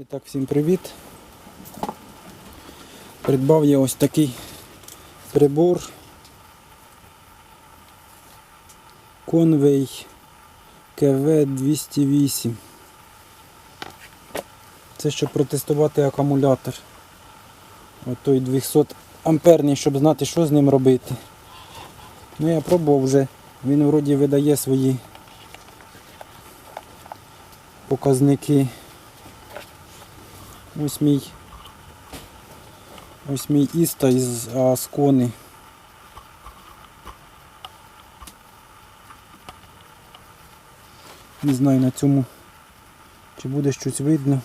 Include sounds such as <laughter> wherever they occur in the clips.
І так, всім привіт. Придбав я ось такий прибор. Conway КВ-208. Це щоб протестувати акумулятор. Ось той 200 амперний, щоб знати, що з ним робити. Ну я пробував вже. Він вроді видає свої показники. Ось мій ось мій Іста із Аскони. Не знаю на цьому чи буде щось видно.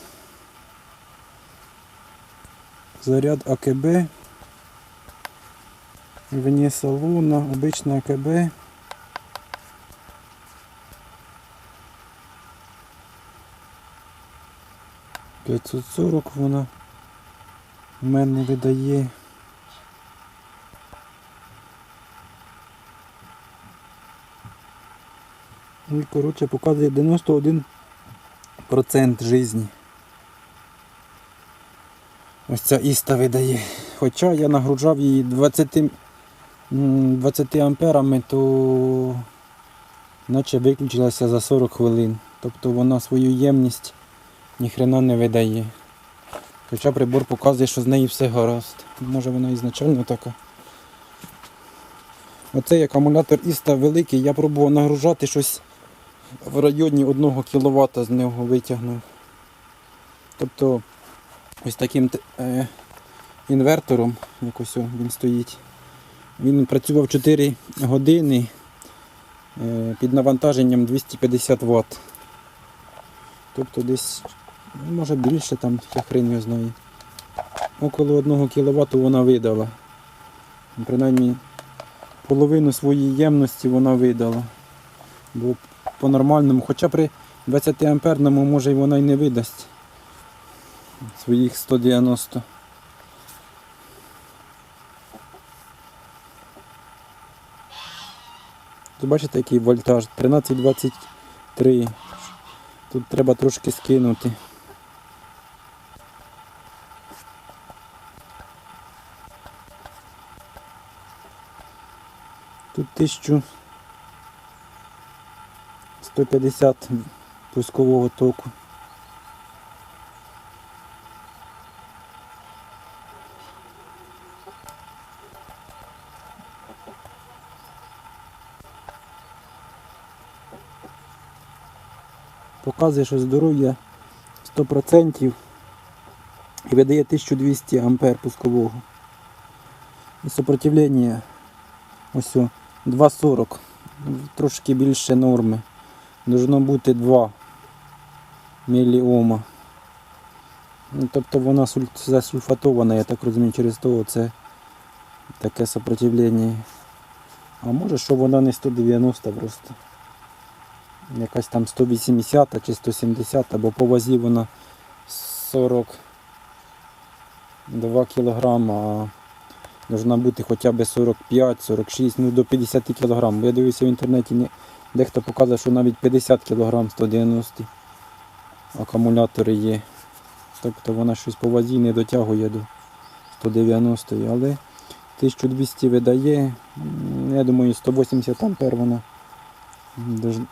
Заряд АКБ. Вне салона, обична АКБ. П'ятсот сорок вона в мене видає. І коротше показує 91% житті. Ось ця іста видає. Хоча я нагружав її 20, м, 20 амперами, то наче виключилася за 40 хвилин. Тобто вона свою ємність ніхрена не видає. Хоча прибор показує, що з неї все гаразд. Може вона ізначально така. Оцей акумулятор Іста великий, я пробував нагружати щось в районі 1 кВт з нього витягнув. Тобто ось таким е, інвертором, якось о, він стоїть. Він працював 4 години е, під навантаженням 250 Вт. Тобто десь, може більше там, я хрен його знає. Около 1 кВт вона видала. Принаймні половину своєї ємності вона видала. Бо по-нормальному, хоча при 20 амперному може вона й не видасть своїх 190. Тут бачите, який вольтаж? 1323. Тут треба трошки скинути. 1150 пускового току. Показує, що здоров'я 100% і видає 1200 ампер пускового. І сопротивлення ось 2,40. Трошки більше норми. Должно бути 2 міліома. Ну, тобто вона засульфатована, я так розумію, через того це таке сопротивлення. А може, що вона не 190 просто. Якась там 180 чи 170, бо по вазі вона 42 кг, а должна бути хоча б 45-46, ну до 50 кг. Бо я дивився в інтернеті, не- дехто показує, що навіть 50 кг 190 акумулятори є. Тобто вона щось по вазі не дотягує до 190, але 1200 видає, я думаю, 180 ампер вона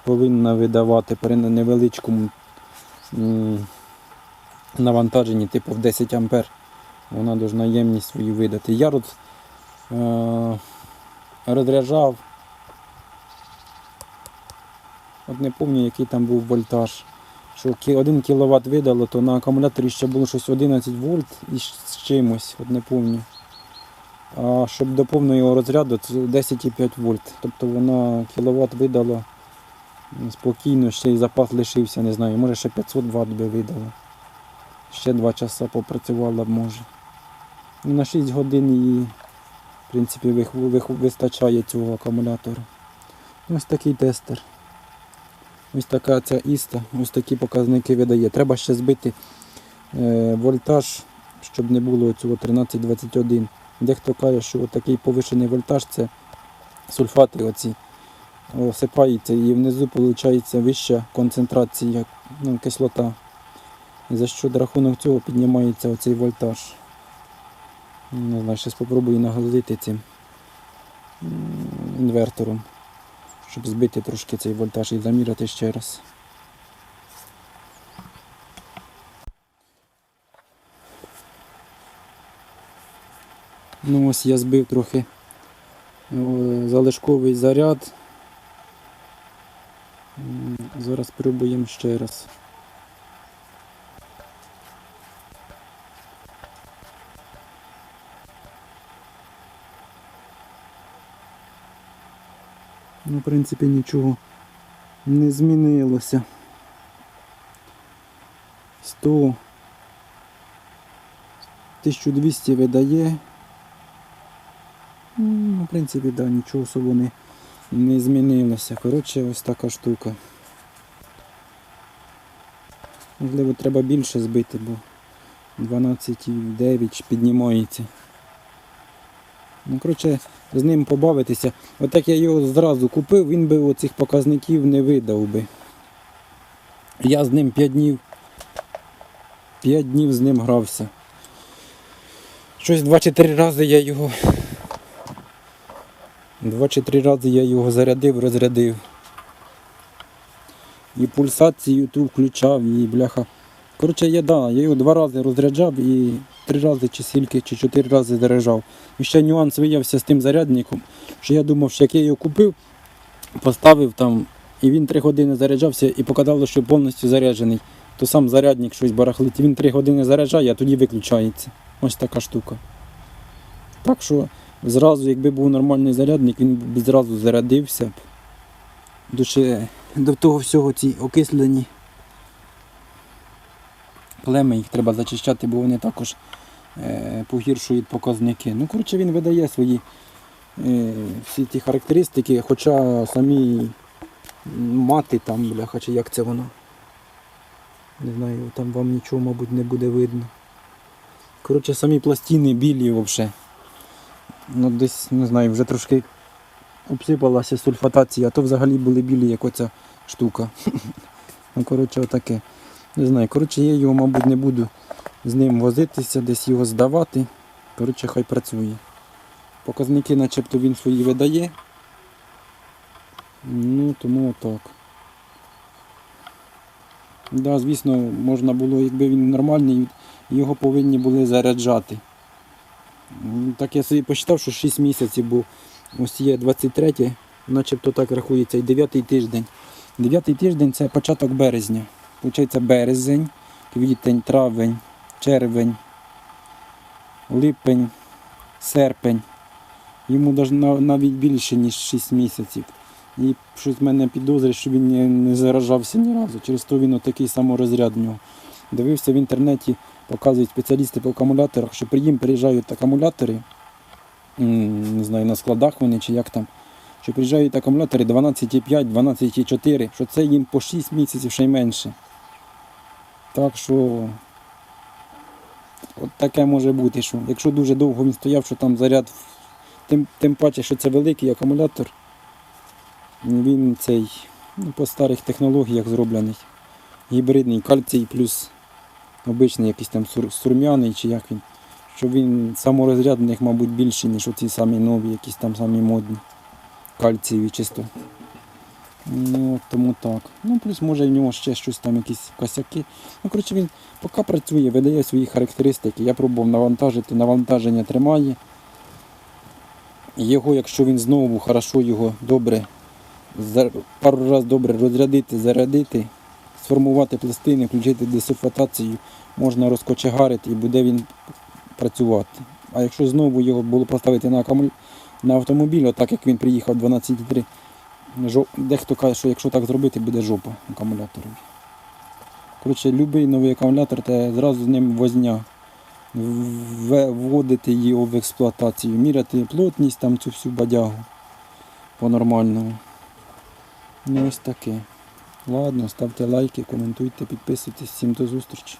повинна видавати при невеличкому навантаженні, типу в 10 ампер. Вона должна ємність свою видати. Я от розряджав. От не пам'ятаю, який там був вольтаж. Що 1 кВт видало, то на акумуляторі ще було щось 11 вольт і з чимось, от не пам'ятаю. А щоб до повного розряду, це 10,5 вольт. Тобто вона кіловат видала спокійно, ще й запас лишився, не знаю, може ще 500 Вт би видала. Ще 2 часа попрацювала б може. Ну, На 6 годин її в принципі вистачає цього акумулятора. Ось такий тестер. Ось така ця іста, ось такі показники видає. Треба ще збити е, вольтаж, щоб не було цього 1321. Дехто каже, що такий повишений вольтаж це сульфати оці осипаються і внизу виходить вища концентрація, ну, кислота. За що за рахунок цього піднімається оцей вольтаж. Не знаю, зараз спробую нагрузити цим інвертором, щоб збити трошки цей вольтаж і заміряти ще раз. Ну ось я збив трохи залишковий заряд. Зараз спробуємо ще раз. Ну, в принципі, нічого не змінилося. 100 1200 видає. Ну, в принципі, да, нічого особо не, не змінилося. Коротше, ось така штука. Можливо, треба більше збити, бо 12,9 піднімається. Ну, коротше, з ним побавитися. Отак я його зразу купив, він би оцих показників не видав би. Я з ним 5 днів. 5 днів з ним грався. Щось 2 чи 3 рази я його. Два чи три рази я його зарядив, розрядив. І пульсацію ту включав, і бляха. Коротше, я, да, я його два рази розряджав і три рази чи скільки, чи чотири рази заряджав. І ще нюанс виявився з тим зарядником, що я думав, що як я його купив, поставив там, і він три години заряджався і показало, що повністю заряджений. То сам зарядник щось барахлить. Він три години заряджає, а тоді виключається. Ось така штука. Так що зразу, якби був нормальний зарядник, він б зразу зарядився б. До, того всього ці окислені племи, їх треба зачищати, бо вони також е, погіршують показники. Ну, коротше, він видає свої е, всі ті характеристики, хоча самі мати там, бляха, чи як це воно. Не знаю, там вам нічого, мабуть, не буде видно. Коротше, самі пластини білі взагалі. Ну, десь, не знаю, вже трошки обсипалася сульфатація, а то взагалі були білі, як оця штука. <laughs> ну, коротше, отаке. Не знаю, коротше, я його, мабуть, не буду з ним возитися, десь його здавати. Коротше, хай працює. Показники начебто він свої видає. Ну, тому отак. Да, звісно, можна було, якби він нормальний, його повинні були заряджати. Так я собі посчитав, що 6 місяців, бо ось є 23, начебто так рахується, і 9 тиждень. 9 тиждень це початок березня. Получається березень, квітень, травень, червень, липень, серпень. Йому навіть більше, ніж 6 місяців. І щось в мене підозрює, що він не, заражався ні разу. Через то він отакий саморозряд в нього. Дивився в інтернеті, показують спеціалісти по акумуляторах, що при їм приїжджають акумулятори, не знаю, на складах вони чи як там, що приїжджають акумулятори 12,5, 12,4, що це їм по 6 місяців ще й менше. Так що от таке може бути, що якщо дуже довго він стояв, що там заряд, тим, тим паче, що це великий акумулятор, він цей ну, по старих технологіях зроблений. Гібридний кальцій плюс обичний якийсь там сур- сурмяний чи як він. Що він саморозрядних, мабуть, більше, ніж оці самі нові, якісь там самі модні. Кальцієві чисто. Ну, от тому так. Ну, плюс може в нього ще щось там, якісь косяки. Ну, коротше, він поки працює, видає свої характеристики. Я пробував навантажити, навантаження тримає. Його, якщо він знову хорошо його добре, пару разів добре розрядити, зарядити, сформувати пластини, включити десульфатацію, можна розкочегарити і буде він працювати. А якщо знову його було поставити на, на автомобіль, отак як він приїхав 12,3, жо- дехто каже, що якщо так зробити, буде жопа акумуляторові. Коротше, будь-який новий акумулятор, це зразу з ним возня. Вводити його в експлуатацію, міряти плотність, там цю всю бадягу по-нормальному. Ну ось таке. Ладно, ставте лайки, коментуйте, підписуйтесь. Всім до зустрічі.